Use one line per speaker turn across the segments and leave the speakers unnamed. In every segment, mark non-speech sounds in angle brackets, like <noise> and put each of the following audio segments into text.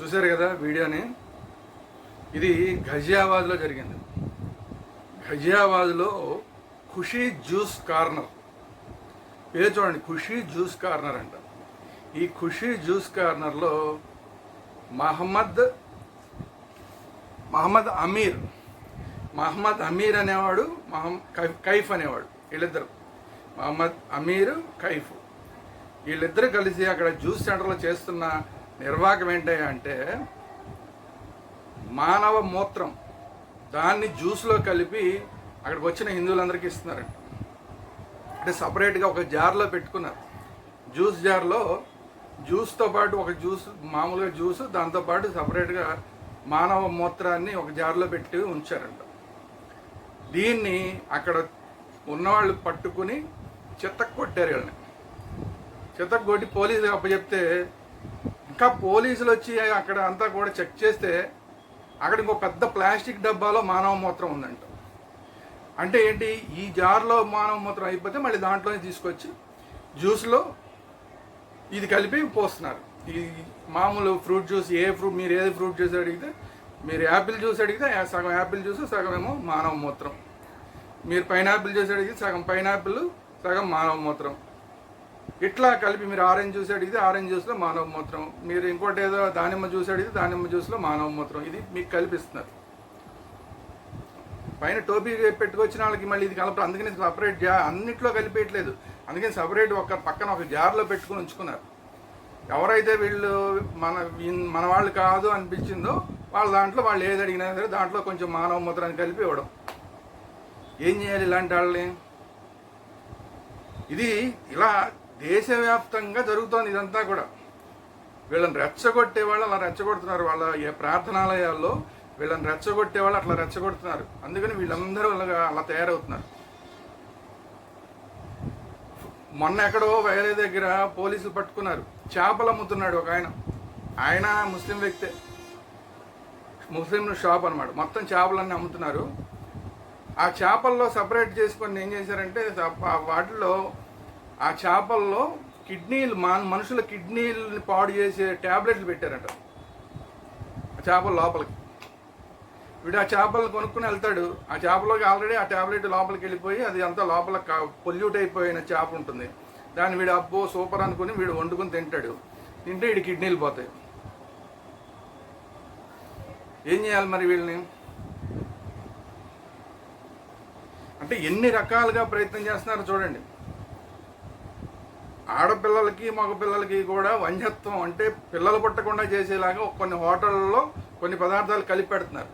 చూశారు కదా వీడియోని? ఇది ఘజియాబాద్లో జరిగింది. ఘజియాబాద్లో ఖుషీ జ్యూస్ కార్నర్. పేరు చూడండి ఖుషీ జ్యూస్ కార్నర్ అంట. ఈ ఖుషీ జ్యూస్ కార్నర్లో మహమ్మద్ మహమ్మద్ అమీర్ మహమ్మద్ అమీర్ అనేవాడు మహమ్ కైఫ్- కైఫ్ అనేవాడు వీళ్ళిద్దరు. మహమ్మద్ అమీర్ కైఫ్. వీళ్ళిద్దరు కలిసి అక్కడ జ్యూస్ సెంటర్లో చేస్తున్న నిర్వాహకం ఏంటి అంటే మానవ మూత్రం దాన్ని జ్యూస్లో కలిపి అక్కడికి వచ్చిన హిందువులందరికీ ఇస్తున్నారంట. అంటే సపరేట్గా ఒక జార్లో పెట్టుకున్నారు. జ్యూస్ జార్లో జ్యూస్తో పాటు ఒక జ్యూస్ మామూలుగా జ్యూస్ దాంతోపాటు సపరేట్గా మానవ మూత్రాన్ని ఒక జార్లో పెట్టి ఉంచారంట. దీన్ని అక్కడ ఉన్నవాళ్ళు పట్టుకుని చెత్తకు కొట్టారు వీళ్ళని. చెత్తకు కొట్టి పోలీసులకు అప్పచెప్తే ఇంకా పోలీసులు వచ్చి అక్కడ అంతా కూడా చెక్ చేస్తే అక్కడ ఇంకో పెద్ద ప్లాస్టిక్ డబ్బాలో మానవ మూత్రం ఉందంట. అంటే ఏంటి? ఈ జార్లో మానవ మూత్రం అయిపోతే మళ్ళీ దాంట్లోనే తీసుకొచ్చి జ్యూస్లో ఇది కలిపి పోస్తున్నారు. ఈ మామూలు ఫ్రూట్ జ్యూస్ ఏ ఫ్రూట్ మీరు ఏది ఫ్రూట్ జ్యూస్ అడిగితే మీరు యాపిల్ జ్యూస్ అడిగితే ఆ సగం యాపిల్ జ్యూస్ సగం ఏమో మానవ మూత్రం. మీరు పైనాపిల్ జ్యూస్ అడిగితే సగం పైనాపిల్ సగం మానవ మూత్రం. ఇట్లా కలిపి మీరు ఆరెంజ్ జ్యూస్ అడిగితే ఆరెంజ్ జ్యూస్లో మానవ మూత్రం. మీరు ఇంకోటి ఏదో దానిమ్మ జ్యూస్ అడిగితే దానిమ్మ జ్యూస్లో మానవ మూత్రం. ఇది మీకు కల్పిస్తున్నారు. పైన టోపీ పెట్టుకొచ్చిన వాళ్ళకి మళ్ళీ ఇది కలపరు అందుకని సపరేట్ జా అన్నిట్లో కలిపేయట్లేదు. అందుకని సపరేట్ ఒక పక్కన ఒక జార్లో పెట్టుకుని ఉంచుకున్నారు. ఎవరైతే వీళ్ళు మన మన వాళ్ళు కాదు అనిపించిందో వాళ్ళ దాంట్లో వాళ్ళు ఏది అడిగినా సరే దాంట్లో కొంచెం మానవ మూత్రాన్ని కలిపి ఇవ్వడం. ఏం చేయాలి ఇలాంటి వాళ్ళని? ఇది ఇలా దేశవ్యాప్తంగా జరుగుతోంది ఇదంతా కూడా. వీళ్ళని రెచ్చగొట్టే వాళ్ళు అలా రెచ్చగొడుతున్నారు. వాళ్ళ ఏ ప్రార్థనాలయాల్లో వీళ్ళని రెచ్చగొట్టే వాళ్ళు అట్లా రెచ్చగొడుతున్నారు. అందుకని వీళ్ళందరూ అలాగా అలా తయారవుతున్నారు. మొన్న ఎక్కడో వేరే దగ్గర పోలీసులు పట్టుకున్నారు. చేపలు అమ్ముతున్నాడు ఒక ఆయన. ఆయన ముస్లిం వ్యక్తే. ముస్లిం షాప్ అన్నమాట. మొత్తం చేపలన్నీ అమ్ముతున్నారు. ఆ చేపల్లో సపరేట్ చేసుకొని ఏం చేశారంటే వాటిలో ఆ చేపల్లో కిడ్నీలు మా మనుషుల కిడ్నీలని పాడు చేసే ట్యాబ్లెట్లు పెట్టారంట. ఆ చేపల లోపలికి. వీడు ఆ చేపలను కొనుక్కుని వెళ్తాడు. ఆ చేపలోకి ఆల్రెడీ ఆ ట్యాబ్లెట్ లోపలికి వెళ్ళిపోయి అది అంతా లోపల పొల్యూట్ అయిపోయిన చేప ఉంటుంది. దాన్ని వీడు అబ్బో సూపర్ అనుకుని వీడు వండుకుని తింటాడు. తింటే వీడి కిడ్నీలు పోతాయి. ఏం చేయాలి మరి వీళ్ళని? అంటే ఎన్ని రకాలుగా ప్రయత్నం చేస్తున్నారో చూడండి. ఆడపిల్లలకి మగపిల్లలకి కూడా వంధ్యత్వం అంటే పిల్లలు పుట్టకుండా చేసేలాగా కొన్ని హోటళ్ళలో కొన్ని పదార్థాలు కలిపి పెడుతున్నారు.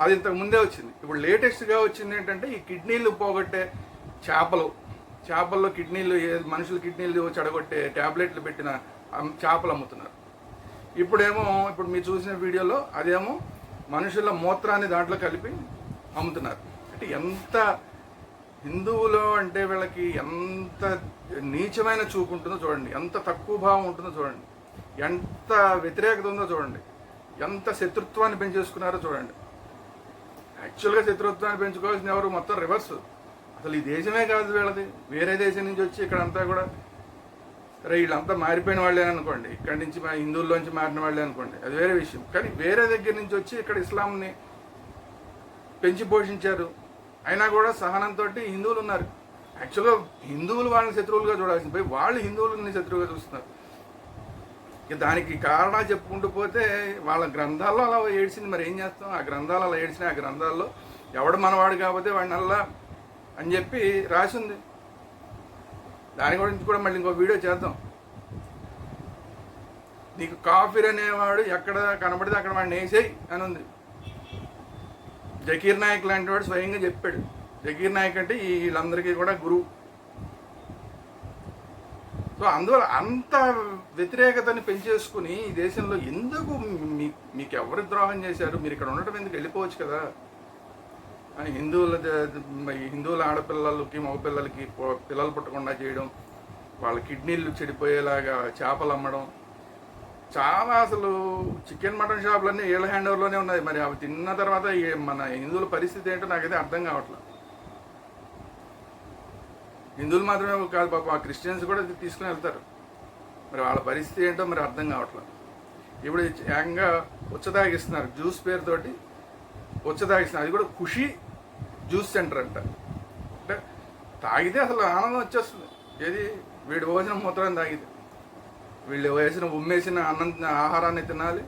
అది ఇంతకు ముందే వచ్చింది. ఇప్పుడు లేటెస్ట్గా వచ్చింది ఏంటంటే ఈ కిడ్నీలు పోగొట్టే చేపలు. చేపల్లో కిడ్నీలు ఏ- మనుషుల కిడ్నీలు చెడగొట్టే ట్యాబ్లెట్లు పెట్టిన చేపలు అమ్ముతున్నారు. ఇప్పుడేమో ఇప్పుడు మీరు చూసిన వీడియోలో అదేమో మనుషుల మూత్రాన్ని దాంట్లో కలిపి అమ్ముతున్నారు. అంటే ఎంత హిందువులు అంటే వీళ్ళకి ఎంత నీచమైన చూపు ఉంటుందో చూడండి ఎంత తక్కువ భావం ఉంటుందో చూడండి ఎంత వ్యతిరేకత ఉందో చూడండి ఎంత శత్రుత్వాన్ని పెంచేసుకున్నారో చూడండి. యాక్చువల్గా శత్రుత్వాన్ని పెంచుకోవాల్సిన ఎవరు? మొత్తం రివర్స్ అసలు ఈ దేశమే కాదు వీళ్ళది. వేరే దేశం నుంచి వచ్చి ఇక్కడ అంతా కూడా సరే వీళ్ళంతా మారిపోయిన వాళ్ళే అనుకోండి. ఇక్కడి నుంచి మా హిందువుల్లోంచి మారిన వాళ్ళే అనుకోండి. అది వేరే విషయం. కానీ వేరే దగ్గర నుంచి వచ్చి ఇక్కడ ఇస్లాంని పెంచి పోషించారు. అయినా కూడా సహనంతో హిందువులు ఉన్నారు. యాక్చువల్గా హిందువులు వాళ్ళని శత్రువులుగా చూడాల్సింది. పోయి వాళ్ళు హిందువులని శత్రువుగా చూస్తున్నారు. ఇక దానికి కారణాలు చెప్పుకుంటూ పోతే వాళ్ళ గ్రంథాల్లో అలా ఏడ్చింది. మరి ఏం చేస్తాం? ఆ గ్రంథాలు అలా ఏడ్చిన ఆ గ్రంథాల్లో ఎవడు మనవాడు కాకపోతే వాడిని అలా అని చెప్పి రాసింది. దాని గురించి కూడా మళ్ళీ ఇంకో వీడియో చేద్దాం. నీకు కాఫీర్ అనేవాడు ఎక్కడ కనబడితే అక్కడ వాడిని వేసేయి అని ఉంది. జకీర్ నాయక్ లాంటి వాడు స్వయంగా చెప్పాడు. జకీర్ నాయక్ అంటే వీళ్ళందరికీ కూడా గురువు. సో అందువల్ల అంత వ్యతిరేకతని పెంచేసుకుని ఈ దేశంలో ఎందుకు మీ మీకు ఎవరు ద్రోహం చేశారు? మీరు ఇక్కడ ఉండటం ఎందుకు వెళ్ళిపోవచ్చు కదా? అని హిందువుల హిందువుల ఆడపిల్లలకి మగపిల్లలకి పిల్లలు పుట్టకుండా చేయడం వాళ్ళ కిడ్నీలు చెడిపోయేలాగా చేపలు అమ్మడం చాలా అసలు చికెన్ మటన్ షాపులన్నీ ఏళ్ళ హ్యాండ్ ఓవర్లోనే ఉన్నాయి. మరి అవి తిన్న తర్వాత మన హిందువుల పరిస్థితి ఏంటో నాకైతే అర్థం కావట్లేదు హిందువులు మాత్రమే కాదు పాప ఆ క్రిస్టియన్స్ కూడా తీసుకుని వెళ్తారు. మరి వాళ్ళ పరిస్థితి ఏంటో మరి అర్థం కావట్లేదు ఇప్పుడు ఏకంగా ఉచ్చదాగిస్తున్నారు జ్యూస్ పేరుతోటి ఉచ్చదాగిస్తున్నారు అది కూడా ఖుషి జ్యూస్ సెంటర్ అంట. అంటే తాగితే అసలు ఆనందం వచ్చేస్తుంది. ఏది? వీడి భోజనం మూత్రం తాగితే. వీళ్ళు వేసిన ఉమ్మేసిన అన్నం ఆహారాన్ని తినాలి.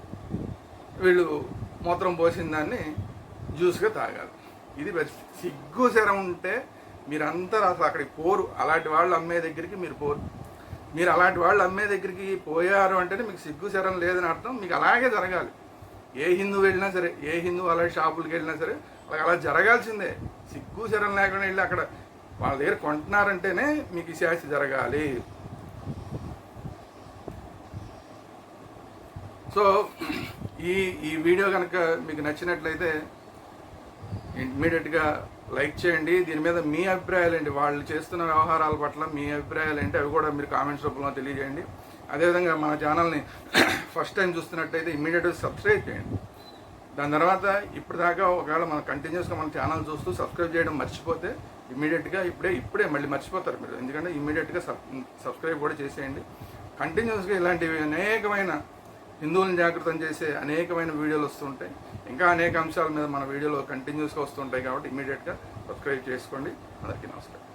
వీళ్ళు మూత్రం పోసిన దాన్ని జ్యూస్గా తాగాలి. ఇది సిగ్గు శరం ఉంటే మీరంతా అసలు అక్కడికి పోరు. అలాంటి వాళ్ళు అమ్మే దగ్గరికి మీరు పోరు. మీరు అలాంటి వాళ్ళు అమ్మే దగ్గరికి పోయారు అంటేనే మీకు సిగ్గు శరం లేదని అర్థం. మీకు అలాగే జరగాలి. ఏ హిందూ వెళ్ళినా సరే ఏ హిందూ అలాంటి షాపులకి వెళ్ళినా సరే వాళ్ళకి అలా జరగాల్సిందే. సిగ్గు శరం లేకుండా వెళ్ళి అక్కడ వాళ్ళ దగ్గర కొంటున్నారంటేనే మీకు ఈ శాస్తి జరగాలి. సో ఈ ఈ వీడియో కనుక మీకు నచ్చినట్లయితే ఇమ్మీడియట్గా లైక్ చేయండి. దీని మీద మీ అభిప్రాయాలు ఏంటి వాళ్ళు చేస్తున్న వ్యవహారాల పట్ల మీ అభిప్రాయాలు ఏంటి అవి కూడా మీరు కామెంట్స్ రూపంలో తెలియజేయండి. అదేవిధంగా మన ఛానల్ని <coughs> ఫస్ట్ టైం చూస్తున్నట్టయితే ఇమ్మీడియట్గా సబ్స్క్రైబ్ చేయండి. దాని తర్వాత ఇప్పటిదాకా ఒకవేళ మనం కంటిన్యూస్గా మన ఛానల్ చూస్తూ సబ్స్క్రైబ్ చేయడం మర్చిపోతే ఇమ్మీడియట్గా ఇప్పుడే ఇప్పుడే మళ్ళీ మర్చిపోతారు మీరు. ఎందుకంటే ఇమ్మీడియట్గా సబ్ సబ్స్క్రైబ్ కూడా చేసేయండి. కంటిన్యూస్గా ఇలాంటివి అనేకమైన హిందువులను జాగృతం చేసే అనేకమైన వీడియోలు వస్తుంటాయి. ఇంకా అనేక అంశాల మీద మన వీడియోలో కంటిన్యూస్గా వస్తుంటాయి కాబట్టి ఇమీడియట్గా సబ్స్క్రైబ్ చేసుకోండి. అందరికీ నమస్కారం.